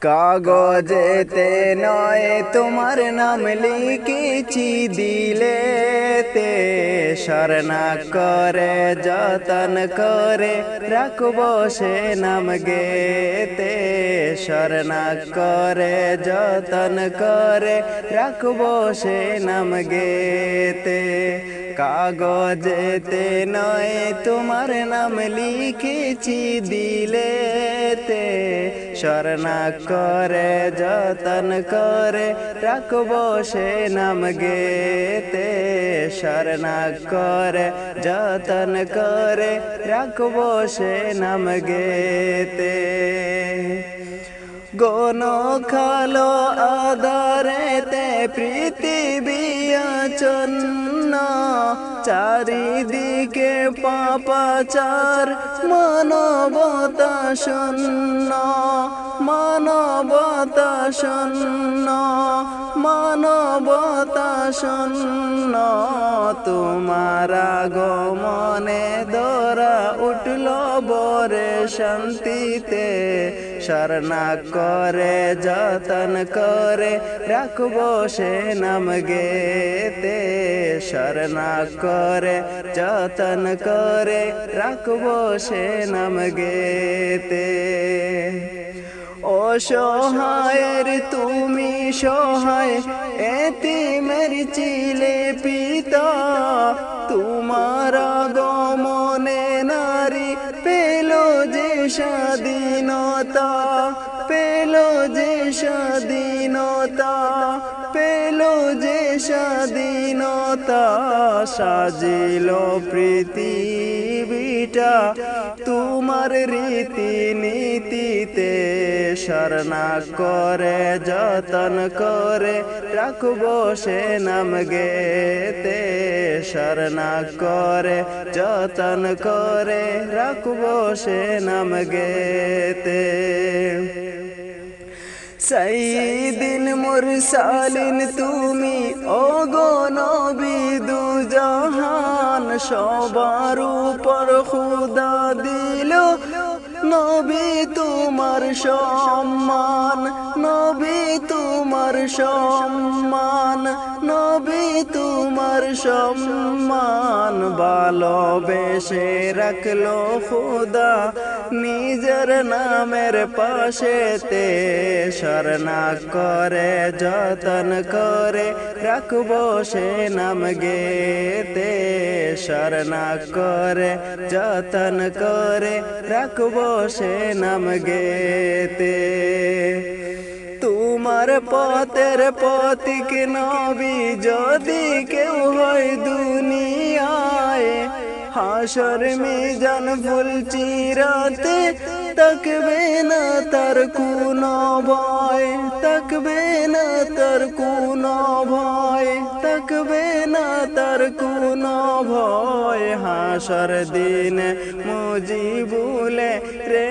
কাগজেতে নয় তোমার নাম লিখেছি দিলেতে। স্মরণা করে, যতন করে রাখব সে নাম গেতে। স্মরণা করে, যতন করে রাখব সে নাম গেতে। কাগজেতে নয় তোমার নাম লিখেছি দিলেতে। স্মরণা করে যতন করে রাখব সে নাম গেতে স্মরণা করে যতন করে রাখব সে নাম গেতে গণ খালো আধারেতে পৃথিবী আচন্ন চারিদিকে পাপাচার, মানবতা শূন্য। মানবতা শূন্য মানবতা শূন্য। তোমার আগমনে দোরা উঠল বরে শান্তিতে শরণা করে, যতন করে রাখব সে নাম গেতে। শরণা করে, যতন করে রাখব সে নাম গেতে। অসহায়ের তুমি সহায় এতে মেরি চিলে পিতা। তোমার স্বাধীনতা পেল যে স্বাধীনতা পেল যে স্বাধীনতা সাজিল পৃথিবীটা। তোমার রীতি নীতিতে শরণা করে, যতন করে রাখব সে নাম গেতে। শরণা করে, যতন করে রাখব সে নাম গেতে। সাইদিন মুরসালিন তুমি, ওগো নবী দু জাহান সবার উপর খুদা দিল। নবী তোমার সম্মান নবী তোমার সম্মান নবী তোমার সম্মান। ভালোবেসে রাখল খুদা নিজের নামের পাশেতে শরণা করে, যতন করে রাখব সে নাম গেতে। শরণা করে, যতন করে রাখব সে নাম গেতে। তোমার পথের পথিক নবী যদি কেউ হয় দুনিয়ায় হাসর মিজান ফুল চিরাতে তকবে না তার কোন ভয় তকবে না তার কোন ভয় তকবে না তার কোন ভয় হাসর দিন মুজিবুলে রে